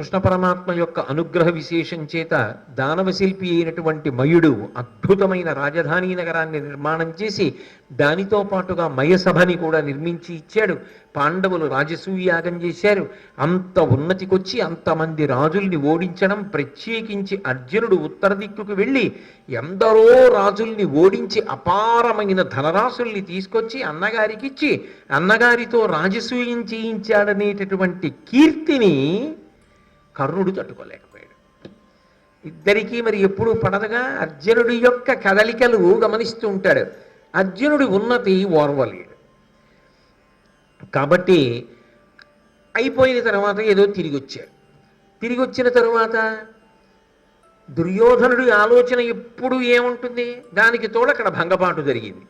కృష్ణ పరమాత్మ యొక్క అనుగ్రహ విశేషం చేత దానవశిల్పి అయినటువంటి మయుడు అద్భుతమైన రాజధాని నగరాన్ని నిర్మాణం చేసి దానితో పాటుగా మయసభని కూడా నిర్మించి ఇచ్చాడు. పాండవులు రాజసూయాగం చేశారు. అంత ఉన్నతికొచ్చి అంతమంది రాజుల్ని ఓడించడం ప్రత్యేకించి అర్జునుడు ఉత్తర దిక్కుకు వెళ్ళి ఎందరో రాజుల్ని ఓడించి అపారమైన ధనరాశుల్ని తీసుకొచ్చి అన్నగారికి ఇచ్చి అన్నగారితో రాజసూయం చేయించాడనేటటువంటి కీర్తిని కర్ణుడు తట్టుకోలేకపోయాడు. ఇద్దరికీ మరి ఎప్పుడు పడదుగా? అర్జునుడి యొక్క కదలికలు గమనిస్తూ ఉంటాడు. అర్జునుడి ఉన్నతి ఓర్వలేడు. కాబట్టి అయిపోయిన తర్వాత ఏదో తిరిగి వచ్చాడు తిరిగి వచ్చిన తరువాత దుర్యోధనుడి ఆలోచన ఎప్పుడు ఏముంటుంది? దానికి తోడు అక్కడ భంగపాటు జరిగింది.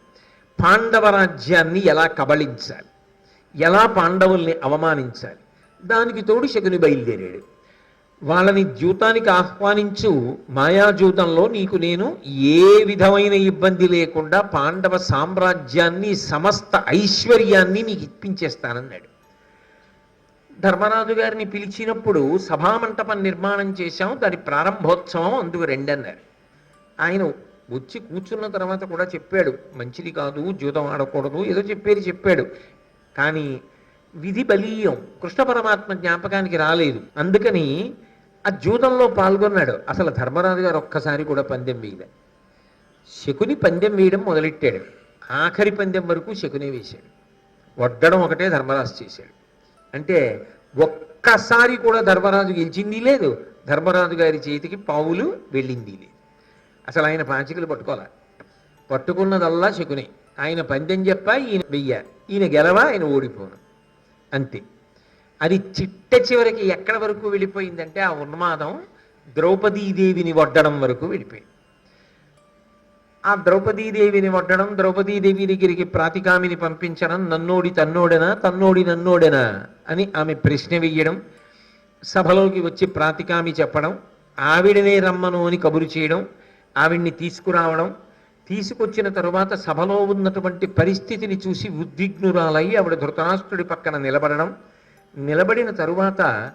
పాండవ రాజ్యాన్ని ఎలా కబళించాలి? ఎలా పాండవుల్ని అవమానించాలి? దానికి తోడు శకుని బయలుదేరాడు. వాళ్ళని జ్యూతానికి ఆహ్వానించు మాయాజూతంలో నీకు నేను ఏ విధమైన ఇబ్బంది లేకుండా పాండవ సామ్రాజ్యాన్ని సమస్త ఐశ్వర్యాన్ని నీకు ఇప్పించేస్తానన్నాడు. ధర్మరాజు గారిని పిలిచినప్పుడు సభామంటపం నిర్మాణం చేశాం దాని ప్రారంభోత్సవం అందుకు రెండన్నారు. ఆయన వచ్చి కూర్చున్న తర్వాత కూడా చెప్పాడు మంచిది కాదు జూతం ఆడకూడదు ఏదో చెప్పేది చెప్పాడు. కానీ విధి బలీయం కృష్ణ పరమాత్మ జ్ఞాపకానికి రాలేదు. అందుకని ఆ జూతంలో పాల్గొన్నాడు. అసలు ధర్మరాజు గారు ఒక్కసారి కూడా పందెం వేయలే. శకుని పందెం వేయడం మొదలెట్టాడు. ఆఖరి పందెం వరకు శకునే వేశాడు. వడ్డడం ఒకటే ధర్మరాజు చేశాడు. అంటే ఒక్కసారి కూడా ధర్మరాజు గెలిచింది లేదు. ధర్మరాజు గారి చేతికి పావులు వెళ్ళింది లేదు. అసలు ఆయన పాచికలు పట్టుకోలే పట్టుకున్నదల్లా శకునే. ఆయన పందెం చెప్ప ఈయన వెయ్య. ఈయన గెలవా ఆయన ఓడిపోను. అంతే. అది చిట్ట చివరికి ఎక్కడ వరకు వెళ్ళిపోయిందంటే ఆ ఉన్మాదం ద్రౌపదీదేవిని వడ్డడం వరకు వెళ్ళిపోయింది. ఆ ద్రౌపదీదేవిని వడ్డడం ద్రౌపదీదేవి దగ్గరికి ప్రాతికామిని పంపించడం నన్నోడి తన్నోడెనా తన్నోడి నన్నోడెనా అని ఆమె ప్రశ్న వెయ్యడం సభలోకి వచ్చి ప్రాతికామి చెప్పడం ఆవిడనే రమ్మను అని కబురు చేయడం ఆవిడ్ని తీసుకురావడం తీసుకొచ్చిన తరువాత సభలో ఉన్నటువంటి పరిస్థితిని చూసి ఉద్విగ్నురాలై ఆవిడ ధృతరాష్ట్రుడి పక్కన నిలబడడం నిలబడిన తరువాత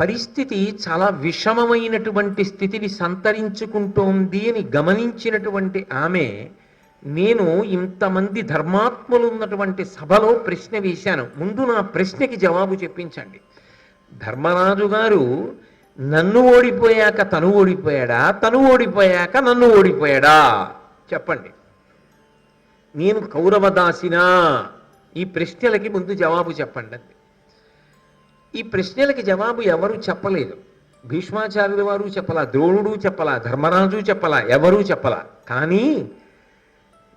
పరిస్థితి చాలా విషమమైనటువంటి స్థితిని సంతరించుకుంటోంది అని గమనించినటువంటి ఆమె నేను ఇంతమంది ధర్మాత్ములు ఉన్నటువంటి సభలో ప్రశ్న వేశాను. ముందు నా ప్రశ్నకి జవాబు చెప్పించండి. ధర్మరాజు గారు నన్ను ఓడిపోయాక తను ఓడిపోయాడా? తను ఓడిపోయాక నన్ను ఓడిపోయాడా? చెప్పండి. నేను కౌరవదాసినా ఈ ప్రశ్నలకి ముందు జవాబు చెప్పండి. అంది ఈ ప్రశ్నలకి జవాబు ఎవరు చెప్పలేదు. భీష్మాచార్యుల వారు చెప్పలా ద్రోణుడు చెప్పలా ధర్మరాజు చెప్పలా ఎవరూ చెప్పలా. కానీ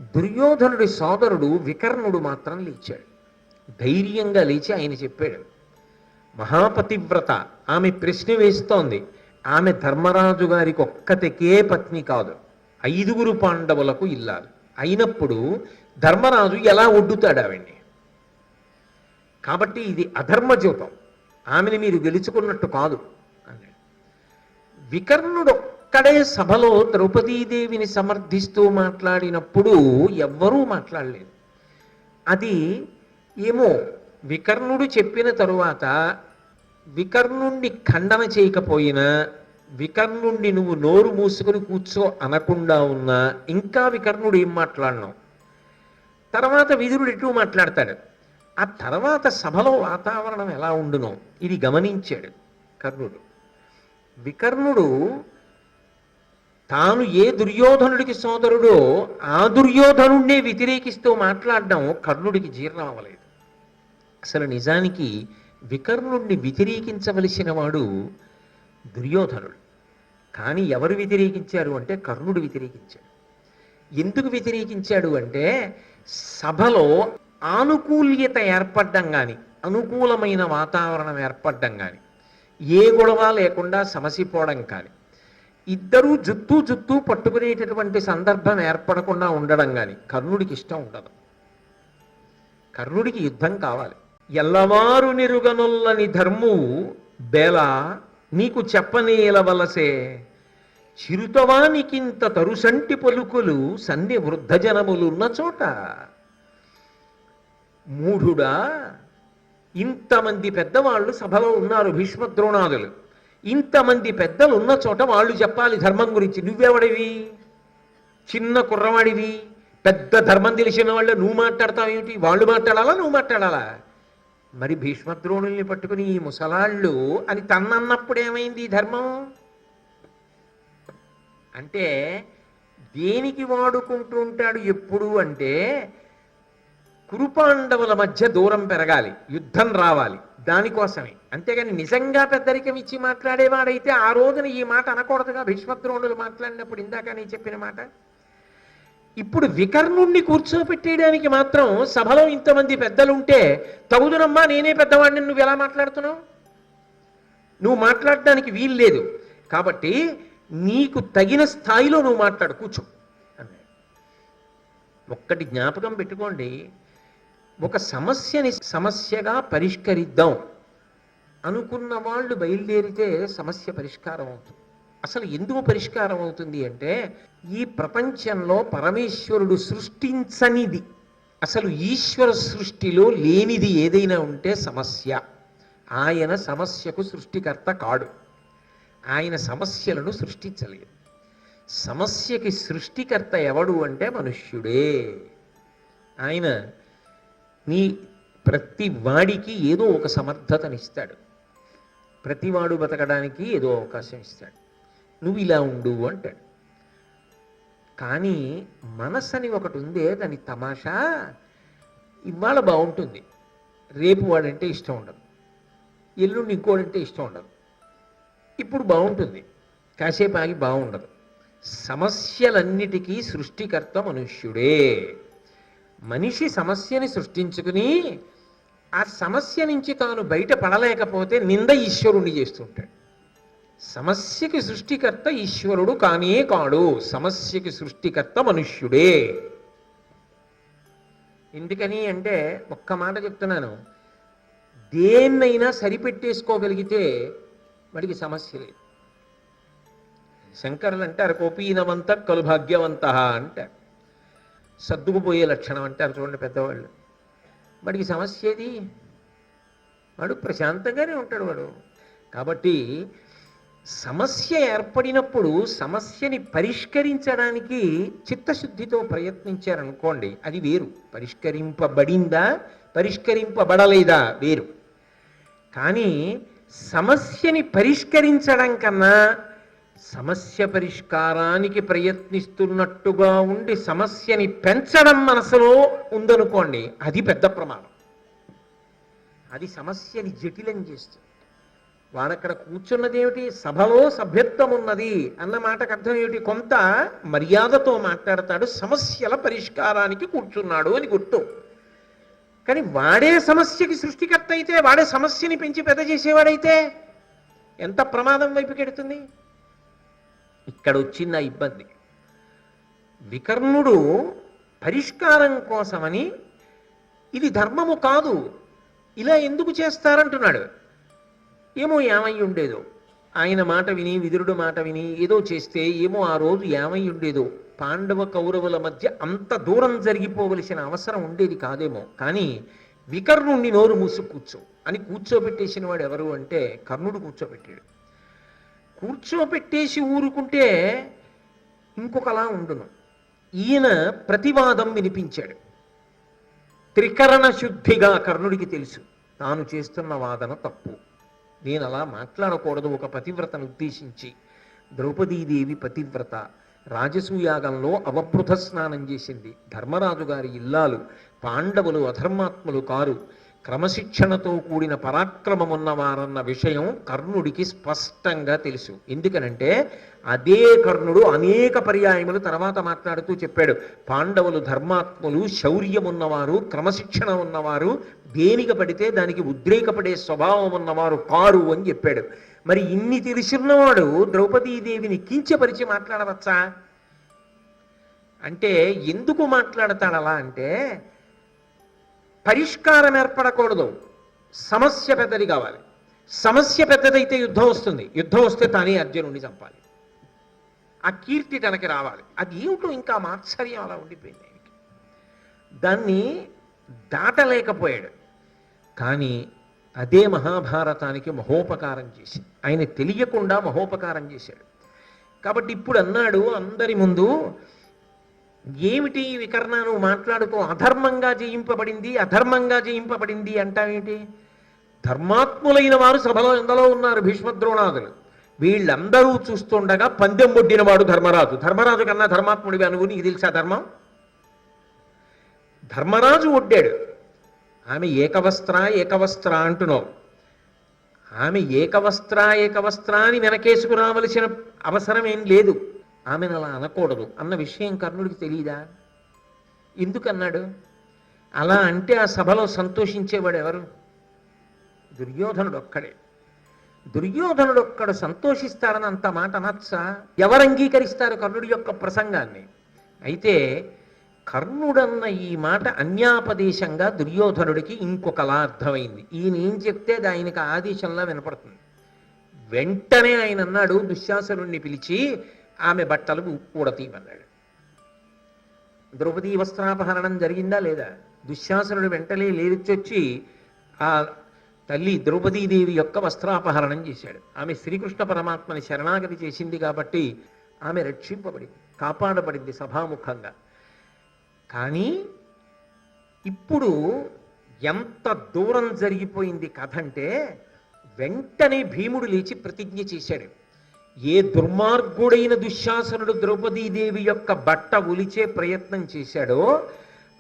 దుర్యోధనుడి సోదరుడు వికర్ణుడు మాత్రం లేచాడు. ధైర్యంగా లేచి ఆయన చెప్పాడు మహాపతివ్రత ఆమె ప్రశ్న వేస్తోంది. ఆమె ధర్మరాజు గారికి ఒక్కతికే పత్ని కాదు ఐదుగురు పాండవులకు ఇల్లాలు. అయినప్పుడు ధర్మరాజు ఎలా ఒడ్డుతాడు ఆవిడ్ని? కాబట్టి ఇది అధర్మజ్యోతం ఆమెను మీరు గెలుచుకున్నట్టు కాదు అన్నాడు. వికర్ణుడు ఒక్కడే సభలో ద్రౌపదీదేవిని సమర్థిస్తూ మాట్లాడినప్పుడు ఎవ్వరూ మాట్లాడలేదు. అది ఏమో వికర్ణుడు చెప్పిన తరువాత వికర్ణుణ్ణి ఖండన చేయకపోయినా వికర్ణుణ్ణి నువ్వు నోరు మూసుకొని కూర్చో అనకుండా ఉన్నా ఇంకా వికర్ణుడు ఏం మాట్లాడినావు తర్వాత విదురుడు ఎటు మాట్లాడతాడు. ఆ తర్వాత సభలో వాతావరణం ఎలా ఉండునో ఇది గమనించాడు కర్ణుడు. వికర్ణుడు తాను ఏ దుర్యోధనుడికి సోదరుడో ఆ దుర్యోధనుడినే వ్యతిరేకిస్తూ మాట్లాడడం కర్ణుడికి జీర్ణం అవ్వలేదు అసలు నిజానికి వికర్ణుడిని వ్యతిరేకించవలసిన వాడు దుర్యోధనుడు. కానీ ఎవరు వ్యతిరేకించారు అంటే కర్ణుడు వ్యతిరేకించాడు. ఎందుకు వ్యతిరేకించాడు అంటే సభలో ఆనుకూల్యత ఏర్పడడం కానీ అనుకూలమైన వాతావరణం ఏర్పడడం కానీ ఏ గొడవ లేకుండా సమసిపోవడం కానీ ఇద్దరూ జుత్తు జుత్తు పట్టుకునేటటువంటి సందర్భం ఏర్పడకుండా ఉండడం కానీ కర్ణుడికి ఇష్టం ఉండదు. కర్ణుడికి యుద్ధం కావాలి. ఎల్లవారు నిరుగనుల్లని ధర్ము బేల నీకు చెప్పనేలవలసే చిరుతవానికింత తరుసంటి పలుకులు సన్ని వృద్ధజనములున్న చోట మూఢుడా? ఇంతమంది పెద్దవాళ్ళు సభలో ఉన్నారు భీష్మద్రోణాదులు ఇంతమంది పెద్దలు ఉన్న చోట వాళ్ళు చెప్పాలి ధర్మం గురించి. నువ్వెవడివి? చిన్న కుర్రవాడివి. పెద్ద ధర్మం తెలిసిన వాళ్ళు నువ్వు మాట్లాడతావేమిటి వాళ్ళు మాట్లాడాలా? నువ్వు మాట్లాడాలా? మరి భీష్మద్రోణుల్ని పట్టుకుని ఈ ముసలాళ్ళు అని తన్నన్నప్పుడు ఏమైంది ఈ ధర్మం? అంటే దేనికి వాడుకుంటూ ఉంటాడు ఎప్పుడు అంటే కురుపాండవుల మధ్య దూరం పెరగాలి యుద్ధం రావాలి దానికోసమే. అంతేగాని నిజంగా పెద్దరికం ఇచ్చి మాట్లాడేవాడైతే ఆ రోజున ఈ మాట అనకూడదుగా భీష్మద్రోణులు మాట్లాడినప్పుడు ఇందాక నేను చెప్పిన మాట. ఇప్పుడు వికర్ణుణ్ణి కూర్చోపెట్టేయడానికి మాత్రం సభలో ఇంతమంది పెద్దలుంటే తగుదునమ్మా నేనే పెద్దవాడిని నువ్వు ఎలా మాట్లాడుతున్నావు? నువ్వు మాట్లాడడానికి వీలు లేదు కాబట్టి నీకు తగిన స్థాయిలో నువ్వు మాట్లాడు కూర్చో. అన్నాడు. ఒక్కటి జ్ఞాపకం పెట్టుకోండి ఒక సమస్యని సమస్యగా పరిష్కరిద్దాం. అనుకున్న వాళ్ళు బయలుదేరితే సమస్య పరిష్కారం అవుతుంది. అసలు ఎందుకు పరిష్కారం అవుతుంది అంటే ఈ ప్రపంచంలో పరమేశ్వరుడు సృష్టించనిది. అసలు ఈశ్వర సృష్టిలో లేనిది ఏదైనా ఉంటే సమస్య. ఆయన సమస్యకు సృష్టికర్త కాడు. ఆయన సమస్యలను సృష్టించలేదు. సమస్యకి సృష్టికర్త ఎవడు అంటే మనుష్యుడే. ఆయన నీ ప్రతి వాడికి ఏదో ఒక సమర్థతనిస్తాడు. ప్రతివాడు బతకడానికి ఏదో అవకాశం ఇస్తాడు. నువ్వు ఇలా ఉండు అంటాడు. కానీ మనస్సు అని ఒకటి ఉందే దాని తమాషా ఇవాళ బాగుంటుంది. రేపు వాడంటే ఇష్టం ఉండదు. ఎల్లుండి ఇంకోడంటే ఇష్టం ఉండదు. ఇప్పుడు బాగుంటుంది. కాసేపు ఆగి బాగుండదు. సమస్యలన్నిటికీ సృష్టికర్త మనుష్యుడే. మనిషి సమస్యని సృష్టించుకుని ఆ సమస్య నుంచి తాను బయట పడలేకపోతే నింద ఈశ్వరుణ్ణి చేస్తుంటాడు. సమస్యకి సృష్టికర్త ఈశ్వరుడు కానే కాడు సమస్యకి సృష్టికర్త మనుష్యుడే. ఎందుకని అంటే ఒక్క మాట చెప్తున్నాను. దేన్నైనా సరిపెట్టేసుకోగలిగితే వాడికి సమస్య లేదు. శంకరులు అంటారు కోపీనవంత కలుభాగ్యవంత అంటారు. సర్దుకుపోయే లక్షణం అంటారు చూడండి పెద్దవాళ్ళు. వాడికి సమస్య ఏది? వాడు ప్రశాంతంగానే ఉంటాడు వాడు. కాబట్టి సమస్య ఏర్పడినప్పుడు సమస్యని పరిష్కరించడానికి చిత్తశుద్ధితో ప్రయత్నించారనుకోండి అది వేరు. పరిష్కరింపబడిందా? పరిష్కరింపబడలేదా? వేరు. కానీ సమస్యని పరిష్కరించడం కన్నా సమస్య పరిష్కారానికి ప్రయత్నిస్తున్నట్టుగా ఉండి సమస్యని పెంచడం మనసులో ఉందనుకోండి అది పెద్ద ప్రమాదం. అది సమస్యని జటిలం చేస్తుంది. వాడక్కడ కూర్చున్నదేమిటి? సభలో సభ్యత్వం ఉన్నది అన్న మాటకు అర్థం ఏమిటి? కొంత మర్యాదతో మాట్లాడతాడు సమస్యల పరిష్కారానికి కూర్చున్నాడు అని గుర్తు. కానీ వాడే సమస్యకి సృష్టికర్త అయితే వాడే సమస్యని పెంచి పెద్ద చేసేవాడైతే ఎంత ప్రమాదం వైపుకెడుతుంది ఇక్కడ వచ్చింది ఆ ఇబ్బంది. వికర్ణుడు పరిష్కారం కోసమని ఇది ధర్మము కాదు ఇలా ఎందుకు చేస్తారంటున్నాడు. ఏమో ఏమై ఉండేదో ఆయన మాట విని విదురుడు మాట విని ఏదో చేస్తే ఏమో ఆ రోజు ఏమై ఉండేదో పాండవ కౌరవుల మధ్య అంత దూరం జరిగిపోవలసిన అవసరం ఉండేది కాదేమో. కానీ వికర్ణుణ్ణి నోరు మూసుకు కూర్చో అని కూర్చోబెట్టేసిన వాడు ఎవరు అంటే కర్ణుడు కూర్చోబెట్టాడు. కూర్చోబెట్టేసి ఊరుకుంటే ఇంకొకలా ఉండును. ఈయన ప్రతివాదం వినిపించాడు. త్రికరణ శుద్ధిగా కర్ణుడికి తెలుసు తాను చేస్తున్న వాదన తప్పు. నేను అలా మాట్లాడకూడదు ఒక పతివ్రతను ఉద్దేశించి. ద్రౌపదీదేవి పతివ్రత రాజసూయాగంలో అవభృత స్నానం చేసింది. ధర్మరాజు గారి ఇల్లాలు పాండవులు అధర్మాత్ములు కారు క్రమశిక్షణతో కూడిన పరాక్రమమున్నవారన్న విషయం కర్ణుడికి స్పష్టంగా తెలుసు. ఎందుకనంటే అదే కర్ణుడు అనేక పర్యాయములు తర్వాత మాట్లాడుతూ చెప్పాడు. పాండవులు ధర్మాత్ములు శౌర్యమున్నవారు క్రమశిక్షణ ఉన్నవారు దేనికి పడితే దానికి ఉద్రేకపడే స్వభావం ఉన్నవారు కారు అని చెప్పాడు. మరి ఇన్ని తెలిసినవాడు ద్రౌపదీదేవిని కించపరిచి మాట్లాడవచ్చా? అంటే ఎందుకు మాట్లాడతాడు అలా అంటే పరిష్కారం ఏర్పడకూడదు. సమస్య పెద్దది కావాలి. సమస్య పెద్దదైతే యుద్ధం వస్తుంది. యుద్ధం వస్తే తానే అర్జునుడిని చంపాలి. ఆ కీర్తి తనకి రావాలి. అది ఏమిటో ఇంకా మాత్సర్యం అలా ఉండిపోయింది ఆయనకి. దాన్ని దాటలేకపోయాడు. కానీ అదే మహాభారతానికి మహోపకారం చేసింది ఆయన తెలియకుండా మహోపకారం చేశాడు. కాబట్టి ఇప్పుడు అన్నాడు అందరి ముందు ఏమిటి ఈ వికర్ణ? నువ్వు మాట్లాడుతూ అధర్మంగా జయింపబడింది అధర్మంగా జయింపబడింది అంటావేంటి? ధర్మాత్ములైన వారు సభలో ఎందలో ఉన్నారు భీష్మద్రోణాదులు. వీళ్ళందరూ చూస్తుండగా పందెం ఒడ్డినవాడు ధర్మరాజు. ధర్మరాజు కన్నా ధర్మాత్ముడివి అనువు నీకు తెలుసా ధర్మం? ధర్మరాజు ఒడ్డాడు. ఆమె ఏకవస్త్ర ఏకవస్త్ర అంటున్నావు. ఆమె ఏకవస్త్ర ఏకవస్త్ర అని వెనకేసుకురావలసిన అవసరం ఏం లేదు. ఆమెను అలా అనకూడదు అన్న విషయం కర్ణుడికి తెలియదా ఎందుకన్నాడు? అలా అంటే ఆ సభలో సంతోషించేవాడు ఎవరు? దుర్యోధనుడు ఒక్కడే దుర్యోధనుడు ఒక్కడు సంతోషిస్తాడని అంత మాట అనొచ్చా? ఎవరు అంగీకరిస్తారు కర్ణుడి యొక్క ప్రసంగాన్ని? అయితే కర్ణుడన్న ఈ మాట అన్యాపదేశంగా దుర్యోధనుడికి ఇంకొకలా అర్థమైంది. ఈయన ఏం చెప్తే అది ఆయనకు ఆదేశంలా వినపడుతుంది. వెంటనే ఆయన అన్నాడు దుశ్శాసనుడిని పిలిచి ఆమె బట్టలు ఊడతీయమన్నాడు ద్రౌపదీ వస్త్రాపహరణం జరిగిందా లేదా? దుశ్శాసనుడు వెంటనే లేరిచొచ్చి ఆ తల్లి ద్రౌపదీదేవి యొక్క వస్త్రాపహరణం చేశాడు. ఆమె శ్రీకృష్ణ పరమాత్మని శరణాగతి చేసింది కాబట్టి ఆమె రక్షింపబడింది కాపాడబడింది సభాముఖంగా. కానీ ఇప్పుడు ఎంత దూరం జరిగిపోయింది కథ అంటే వెంటనే భీముడు లేచి ప్రతిజ్ఞ చేశాడు. ఏ దుర్మార్గుడైన దుశ్శాసనుడు ద్రౌపదీదేవి యొక్క బట్ట ఒలిచే ప్రయత్నం చేశాడో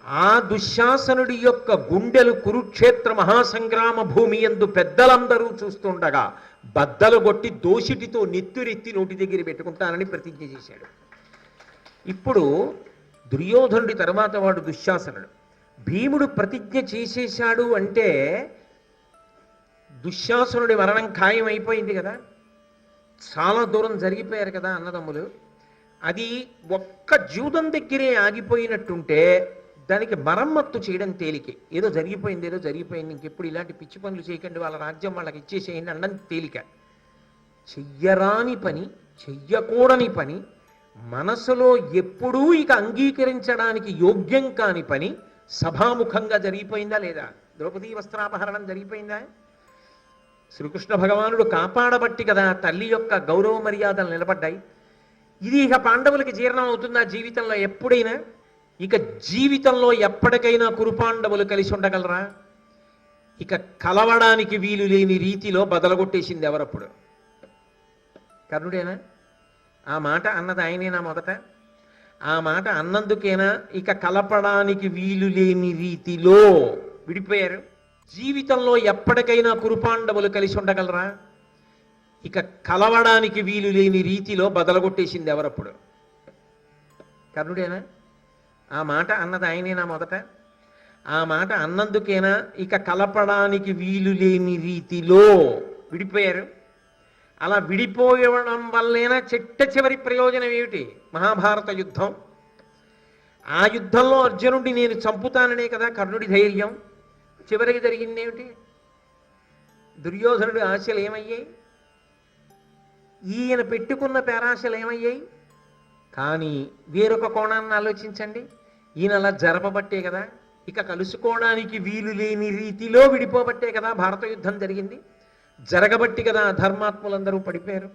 ఆ దుశ్శాసనుడి యొక్క గుండెలు కురుక్షేత్ర మహాసంగ్రామ భూమి ఎందు పెద్దలందరూ చూస్తుండగా బద్దలు కొట్టి దోషిటితో నెత్తురెత్తి నోటి దగ్గర పెట్టుకుంటానని ప్రతిజ్ఞ చేశాడు. ఇప్పుడు దుర్యోధనుడి తర్వాత వాడు దుశ్శాసనుడు. భీముడు ప్రతిజ్ఞ చేసేశాడు అంటే దుశ్శాసనుడి మరణం ఖాయం అయిపోయింది కదా. చాలా దూరం జరిగిపోయారు కదా అన్నదమ్ములు. అది ఒక్క జూదం దగ్గరే ఆగిపోయినట్టుంటే దానికి మరమ్మత్తు చేయడం తేలికే. ఏదో జరిగిపోయింది ఏదో జరిగిపోయింది ఇంకెప్పుడు ఇలాంటి పిచ్చి పనులు చేయకండి వాళ్ళ రాజ్యం వాళ్ళకి ఇచ్చేసేయండి అనడం తేలిక. చెయ్యరాని పని చెయ్యకూడని పని మనసులో ఎప్పుడూ ఇక అంగీకరించడానికి యోగ్యం కాని పని సభాముఖంగా జరిగిపోయిందా లేదా? ద్రౌపదీ వస్త్రాపహరణం జరిగిపోయిందా? శ్రీకృష్ణ భగవానుడు కాపాడబట్టి కదా తల్లి యొక్క గౌరవ మర్యాదలు నిలబడ్డాయి. ఇది ఇక పాండవులకి జీర్ణం అవుతుందా జీవితంలో ఎప్పుడైనా? ఇక జీవితంలో ఎప్పటికైనా కురుపాండవులు కలిసి ఉండగలరా? ఇక కలవడానికి వీలు లేని రీతిలో బదలగొట్టేసింది ఎవరప్పుడు? కర్ణుడేనా? ఆ మాట అన్నది ఆయనేనా మొదట? ఆ మాట అన్నందుకేనా? ఇక కలపడానికి వీలు లేని రీతిలో విడిపోయారు. జీవితంలో ఎప్పటికైనా కురుపాండవులు కలిసి ఉండగలరా? ఇక కలవడానికి వీలు లేని రీతిలో బదలగొట్టేసింది ఎవరప్పుడు? కర్ణుడేనా? ఆ మాట అన్నది ఆయనేనా మొదట? ఆ మాట అన్నందుకేనా? ఇక కలపడానికి వీలు లేని రీతిలో విడిపోయారు. అలా విడిపోయడం వల్లేనా చెట్ట చివరి ప్రయోజనం ఏమిటి? మహాభారత యుద్ధం. ఆ యుద్ధంలో అర్జునుడిని నేను చంపుతాననే కదా కర్ణుడి ధైర్యం. చివరికి జరిగింది ఏమిటి దుర్యోధనుడి ఆశలు ఏమయ్యాయి? ఈయన పెట్టుకున్న పేరాశలు ఏమయ్యాయి? కానీ వేరొక కోణాన్ని ఆలోచించండి. ఈయన అలా జరపబట్టే కదా. ఇక కలుసుకోవడానికి వీలు లేని రీతిలో విడిపోబట్టే కదా భారత యుద్ధం జరిగింది. జరగబట్టి కదా ధర్మాత్ములందరూ పడిపోయారు.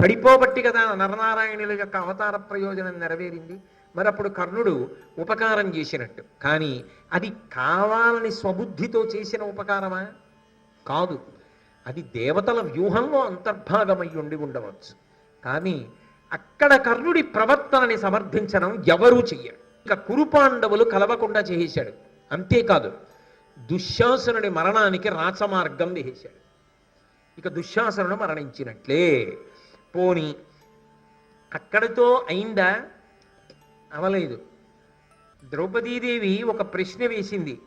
పడిపోబట్టి కదా నరనారాయణుల యొక్క అవతార ప్రయోజనం నెరవేరింది. మరి అప్పుడు కర్ణుడు ఉపకారం చేసినట్టు. కానీ అది కావాలని స్వబుద్ధితో చేసిన ఉపకారమా? కాదు. అది దేవతల వ్యూహంలో అంతర్భాగమై ఉండి ఉండవచ్చు. కానీ అక్కడ కర్ణుడి ప్రవర్తనని సమర్థించడం ఎవరూ చెయ్యరు. ఇక కురుపాండవులు కలవకుండా చేసేశాడు. అంతేకాదు దుశ్శాసనుడి మరణానికి రాచమార్గం వేసేశాడు ఇక దుశ్శాసనుడు మరణించినట్లే. పోని అక్కడితో అయిందా? అవలేదు. ద్రౌపదీదేవి ఒక ప్రశ్న వేసింది.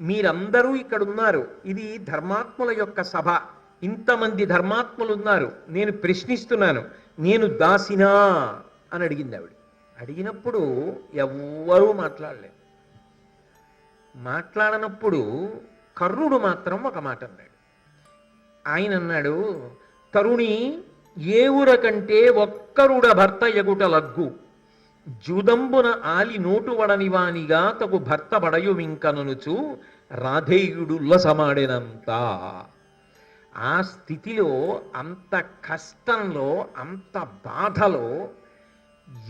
మీరందరూ ఇక్కడ ఉన్నారు ఇది ధర్మాత్ముల యొక్క సభ. ఇంతమంది ధర్మాత్ములు ఉన్నారు నేను ప్రశ్నిస్తున్నాను. నేను దాసినా అని అడిగింది ఆవిడ. అడిగినప్పుడు ఎవ్వరూ మాట్లాడలేదు. మాట్లాడనప్పుడు కర్ణుడు మాత్రం ఒక మాట అన్నాడు. ఆయన అన్నాడు తరుణి ఏ ఊర కంటే ఒక్కరుడ భర్త ఎగుట లగ్గు. జుదంబున ఆలి నోటు వడనివానిగా తగు భర్త బడయు రాధేయుడు ఉల్లసమాడినంత. ఆ స్థితిలో అంత కష్టంలో అంత బాధలో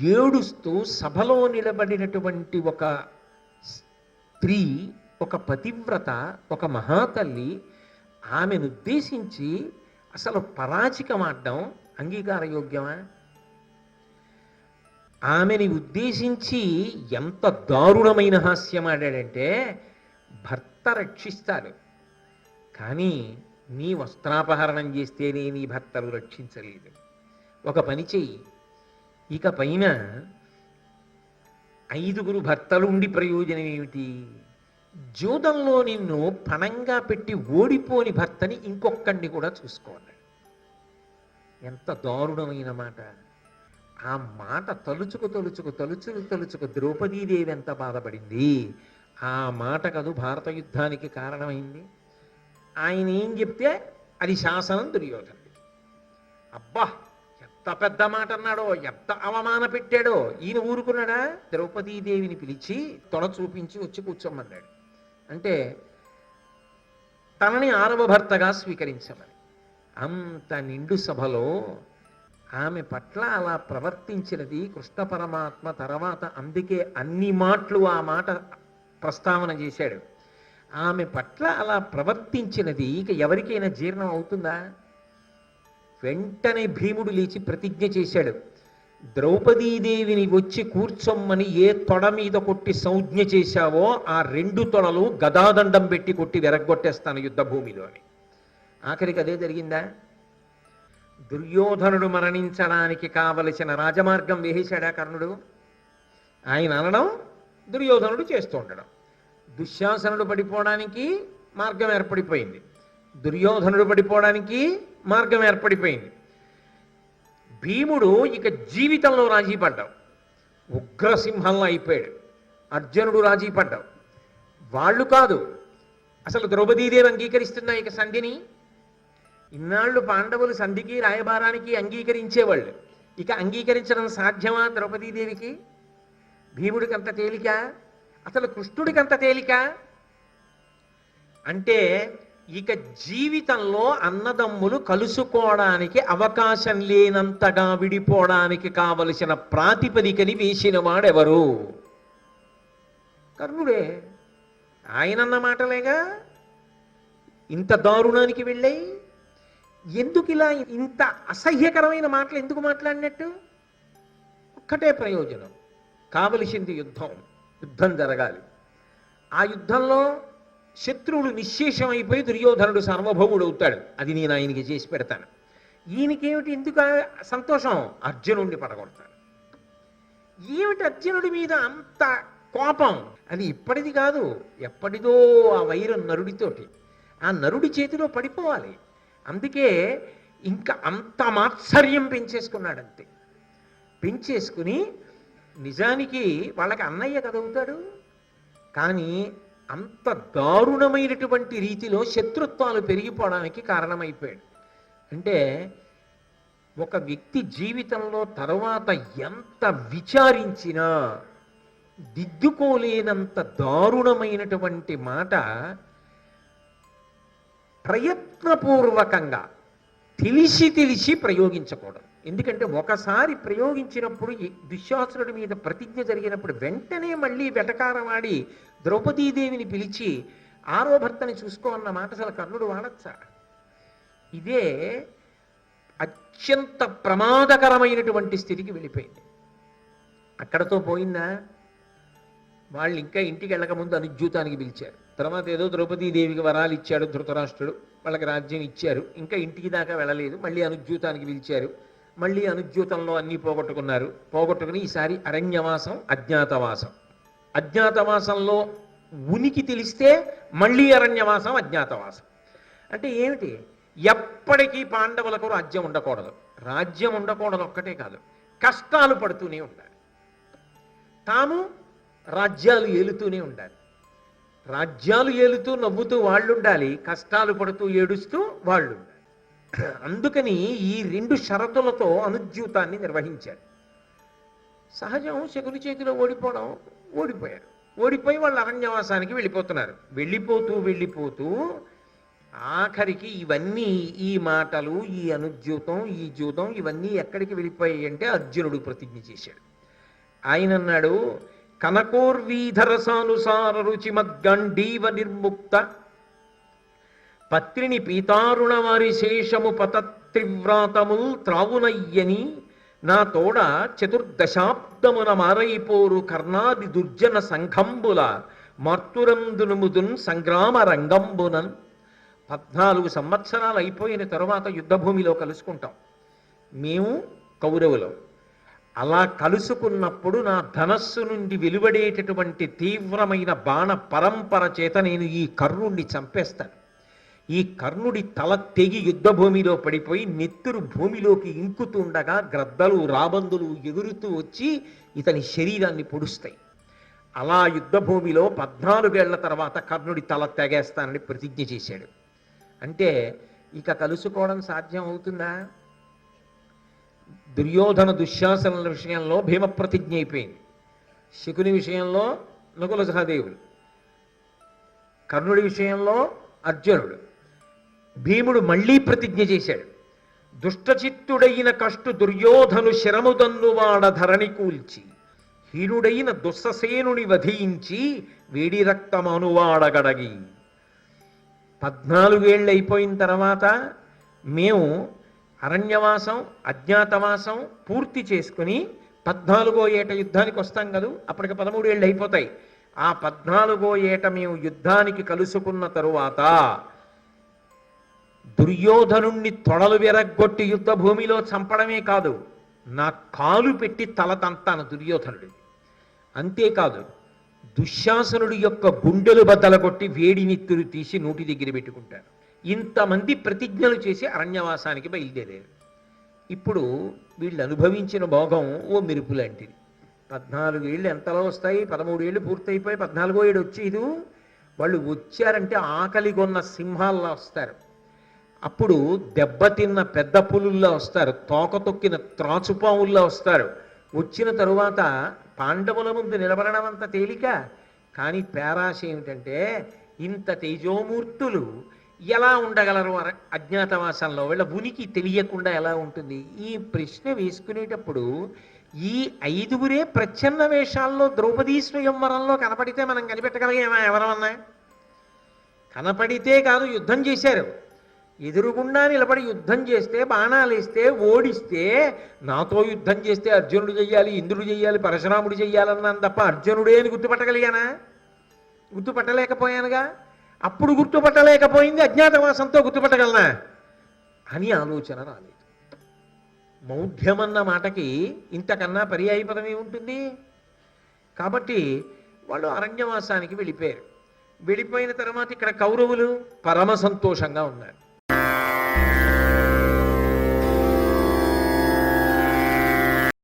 ఏడుస్తూ సభలో నిలబడినటువంటి ఒక స్త్రీ ఒక పతివ్రత ఒక మహాతల్లి ఆమెను ఉద్దేశించి అసలు పరాచికమాడడం అంగీకారయోగ్యమా? ఆమెని ఉద్దేశించి ఎంత దారుణమైన హాస్యం ఆడాడంటే భర్త రక్షిస్తాడు కానీ నీ వస్త్రాపహరణం చేస్తేనే నీ భర్తలు రక్షించలేదు. ఒక పని చెయ్యి. ఇక పైన ఐదుగురు భర్తలు ఉండి ప్రయోజనం ఏమిటి? జూదంలో నిన్ను పణంగా పెట్టి ఓడిపోని భర్తని ఇంకొక్కడిని కూడా చూసుకోవాలి. ఎంత దారుణమైన మాట. ఆ మాట తలుచుకు తలుచుకు తలుచుకు తలుచుకు ద్రౌపదీదేవి ఎంత బాధపడింది? ఆ మాట కదు భారత యుద్ధానికి కారణమైంది? ఆయన ఏం చెప్తే అది శాసనం దుర్యోధన. అబ్బా ఎంత పెద్ద మాట అన్నాడో ఎంత అవమాన పెట్టాడో. ఈయన ఊరుకున్నాడా? ద్రౌపదీదేవిని పిలిచి తొడ చూపించి వచ్చి కూర్చోమన్నాడు. అంటే తనని ఆరవ భర్తగా స్వీకరించమని. అంత నిండు సభలో ఆమె పట్ల అలా ప్రవర్తించినది కృష్ణ పరమాత్మ తర్వాత అందుకే అన్ని మాటలు ఆ మాట ప్రస్తావన చేశాడు. ఆమె పట్ల అలా ప్రవర్తించినది ఇక ఎవరికైనా జీర్ణం అవుతుందా? వెంటనే భీముడు లేచి ప్రతిజ్ఞ చేశాడు. ద్రౌపదీదేవిని వచ్చి కూర్చొమ్మని ఏ తొడ మీద కొట్టి సంజ్ఞ చేశావో ఆ రెండు తొడలు గదాదండం పెట్టి కొట్టి వెరగొట్టేస్తాను యుద్ధ భూమిలో అని ఆఖరికి అదే జరిగిందా? దుర్యోధనుడు మరణించడానికి కావలసిన రాజమార్గం వేసేశాడా కర్ణుడు? ఆయన అనడం దుర్యోధనుడు చేస్తూ ఉండడం. దుశ్శాసనుడు పడిపోవడానికి మార్గం ఏర్పడిపోయింది. దుర్యోధనుడు పడిపోవడానికి మార్గం ఏర్పడిపోయింది. భీముడు ఇక జీవితంలో రాజీ పడ్డావు. ఉగ్రసింహంలో అయిపోయాడు. అర్జునుడు రాజీ పడ్డావు. వాళ్ళు కాదు అసలు ద్రౌపదీదేవి అంగీకరిస్తున్నా ఇక సంధిని ఇన్నాళ్ళు పాండవులు సంధికి రాయబారానికి అంగీకరించేవాళ్ళు. ఇక అంగీకరించడం సాధ్యమా ద్రౌపదీదేవికి? భీముడికి అంత తేలిక? అసలు కృష్ణుడికి అంత తేలిక? అంటే ఇక జీవితంలో అన్నదమ్ములు కలుసుకోవడానికి అవకాశం లేనంతగా విడిపోవడానికి కావలసిన ప్రాతిపదికని వేసిన వాడెవరు? కర్ణుడే. ఆయనన్న మాటలేగా? ఇంత దారుణానికి వెళ్ళాయి? ఎందుకు ఇలా ఇంత అసహ్యకరమైన మాటలు ఎందుకు మాట్లాడినట్టు? ఒక్కటే ప్రయోజనం. కావలసింది యుద్ధం. యుద్ధం జరగాలి. ఆ యుద్ధంలో శత్రువుడు నిశ్శేషమైపోయి దుర్యోధనుడు సార్వభౌముడు అవుతాడు. అది నేను ఆయనకి చేసి పెడతాను. ఈయనకేమిటి ఎందుకు సంతోషం? అర్జునుడిని పడగొడతాడు. ఏమిటి అర్జునుడి మీద అంత కోపం? అది ఇప్పటిది కాదు. ఎప్పటిదో ఆ వైరం నరుడితోటి. ఆ నరుడి చేతిలో పడిపోవాలి. అందుకే ఇంకా అంత మాత్సర్యం పెంచేసుకున్నాడు అంతే పెంచేసుకుని నిజానికి వాళ్ళకి అన్నయ్య కదవుతాడు. కానీ అంత దారుణమైనటువంటి రీతిలో శత్రుత్వాలు పెరిగిపోవడానికి కారణమైపోయాడు. అంటే ఒక వ్యక్తి జీవితంలో తర్వాత ఎంత విచారించినా దిద్దుకోలేనంత దారుణమైనటువంటి మాట ప్రయత్నపూర్వకంగా తెలిసి తెలిసి ప్రయోగించకూడదు. ఎందుకంటే ఒకసారి ప్రయోగించినప్పుడు దుశ్శాసురుడి మీద ప్రతిజ్ఞ జరిగినప్పుడు వెంటనే మళ్ళీ వెటకారమాడి ద్రౌపదీదేవిని పిలిచి ఆరోభర్తని చూసుకో అన్న మాట అసలు కర్ణుడు వాడచ్చా? ఇదే అత్యంత ప్రమాదకరమైనటువంటి స్థితికి వెళ్ళిపోయింది. అక్కడతో పోయిందా వాళ్ళు ఇంకా ఇంటికి వెళ్ళకముందు అనుజ్యూతానికి పిలిచారు. తర్వాత ఏదో ద్రౌపదీదేవికి వరాలు ఇచ్చాడు ధృతరాష్ట్రుడు. వాళ్ళకి రాజ్యం ఇచ్చారు. ఇంకా ఇంటికి దాకా వెళ్ళలేదు. మళ్ళీ అనుజ్యూతానికి పిలిచారు. మళ్ళీ అనుజ్యూతంలో అన్నీ పోగొట్టుకున్నారు. పోగొట్టుకుని ఈసారి అరణ్యవాసం అజ్ఞాతవాసం. అజ్ఞాతవాసంలో ఉనికి తెలిస్తే మళ్ళీ అరణ్యవాసం అజ్ఞాతవాసం. అంటే ఏమిటి? ఎప్పటికీ పాండవులకు రాజ్యం ఉండకూడదు. రాజ్యం ఉండకూడదు ఒక్కటే కాదు. కష్టాలు పడుతూనే ఉండాలి. తాము రాజ్యాలు ఏలుతూనే ఉండాలి. రాజ్యాలు ఏలుతూ నవ్వుతూ వాళ్ళు ఉండాలి కష్టాలు పడుతూ ఏడుస్తూ వాళ్ళు అందుకని ఈ రెండు షరతులతో అనుజ్యూతాన్ని నిర్వహించారు. సహజం శకుని చేతిలో ఓడిపోవడం ఓడిపోయారు. ఓడిపోయి వాళ్ళు అరణ్యవాసానికి వెళ్ళిపోతున్నారు. వెళ్ళిపోతూ వెళ్ళిపోతూ ఆఖరికి ఇవన్నీ ఈ మాటలు ఈ అనుద్యూతం ఈ జూతం ఇవన్నీ ఎక్కడికి వెళ్ళిపోయాయి అంటే అర్జునుడు ప్రతిజ్ఞ చేశాడు. ఆయన అన్నాడు కనకోర్వీధరసానుసార రుచిమద్గండీవ నిర్ముక్త. పత్రిని పీతారుణ వారి శేషము పతత్రివ్రాతముల్ త్రావునయ్యని నా తోడ చతుర్దశాబ్దమున మారైపోరు కర్ణాది దుర్జన సంఘంబుల మార్తురందునుముదున్ సంగ్రామ రంగంబునన్. పద్నాలుగు సంవత్సరాలు అయిపోయిన తరువాత యుద్ధభూమిలో కలుసుకుంటాం. మేము కౌరవులం. అలా కలుసుకున్నప్పుడు నా ధనస్సు నుండి వెలువడేటటువంటి తీవ్రమైన బాణ పరంపర చేత నేను ఈ కర్ణుణ్ణి చంపేస్తాను. ఈ కర్ణుడి తల తెగి యుద్ధభూమిలో పడిపోయి నెత్తురు భూమిలోకి ఇంకుతుండగా గ్రద్దలు రాబందులు ఎగురుతూ వచ్చి ఇతని శరీరాన్ని పొడుస్తాయి. అలా యుద్ధభూమిలో పద్నాలుగేళ్ళ తర్వాత కర్ణుడి తల తెగేస్తానని ప్రతిజ్ఞ చేశాడు. అంటే ఇక కలుసుకోవడం సాధ్యం అవుతుందా? దుర్యోధన దుశ్శాసనుల విషయంలో భీమ ప్రతిజ్ఞ అయిపోయింది. శకుని విషయంలో నకుల సహదేవుడు కర్ణుడి విషయంలో అర్జునుడు. భీముడు మళ్ళీ ప్రతిజ్ఞ చేశాడు. దుష్టచిత్తుడైన కష్టు దుర్యోధను శరముదన్నువాడ ధరణి కూల్చి హీనుడైన దుస్ససేనుని వధించి వేడి రక్తమనువాడగడగి పద్నాలుగేళ్ళు అయిపోయిన తర్వాత మేము అరణ్యవాసం అజ్ఞాతవాసం పూర్తి చేసుకుని పద్నాలుగో ఏట యుద్ధానికి వస్తాం కదూ? అప్పటికి పదమూడు ఏళ్ళు అయిపోతాయి. ఆ పద్నాలుగో ఏట మేము యుద్ధానికి కలుసుకున్న తరువాత దుర్యోధనుణ్ణి తొడలు విరగ్గొట్టి యుద్ధ భూమిలో చంపడమే కాదు నా కాలు పెట్టి తల తంతాను దుర్యోధనుడి. అంతేకాదు దుశ్శాసనుడి యొక్క గుండెలు బద్దల కొట్టి వేడినిత్తురు తీసి నోటి దగ్గర పెట్టుకుంటాను. ఇంతమంది ప్రతిజ్ఞలు చేసి అరణ్యవాసానికి బయలుదేరారు. ఇప్పుడు వీళ్ళు అనుభవించిన భోగం ఓ మెరుపు లాంటిది. పద్నాలుగు ఏళ్ళు ఎంతలో వస్తాయి? పదమూడు ఏళ్ళు పూర్తయిపోయి పద్నాలుగో ఏడు వచ్చేది వాళ్ళు వచ్చారంటే ఆకలిగొన్న సింహాల్లో వస్తారు. అప్పుడు దెబ్బతిన్న పెద్ద పులుల్లో వస్తారు. తోక తొక్కిన త్రాచుపావుల్లో వస్తారు. వచ్చిన తరువాత పాండవుల ముందు నిలబడడం అంత తేలిక. కానీ పేరాశ ఏమిటంటే ఇంత తేజోమూర్తులు ఎలా ఉండగలరు అజ్ఞాతవాసంలో? వీళ్ళ ఉనికి తెలియకుండా ఎలా ఉంటుంది? ఈ ప్రశ్న వేసుకునేటప్పుడు ఈ ఐదుగురే ప్రచ్ఛన్న వేషాల్లో ద్రౌపదీ స్వయంవరంలో కనపడితే మనం కనిపెట్టగలిగేమా? ఎవరమన్నా? కనపడితే కాదు యుద్ధం చేశారు. ఎదురుగుండా నిలబడి యుద్ధం చేస్తే బాణాలు వేస్తే ఓడిస్తే నాతో యుద్ధం చేస్తే అర్జునుడు చెయ్యాలి ఇంద్రుడు చెయ్యాలి పరశురాముడు చెయ్యాలన్నాను తప్ప అర్జునుడే అని గుర్తుపట్టగలిగానా? గుర్తుపట్టలేకపోయానుగా? అప్పుడు గుర్తుపట్టలేకపోయింది అజ్ఞాతవాసంతో గుర్తుపట్టగలనా? అని ఆలోచన రాలేదు. మౌఢ్యమన్న మాటకి ఇంతకన్నా పర్యాయ పదం ఏముంటుంది? కాబట్టి వాళ్ళు అరణ్యవాసానికి వెళ్ళిపోయారు. వెళ్ళిపోయిన తర్వాత ఇక్కడ కౌరవులు పరమ సంతోషంగా ఉన్నారు.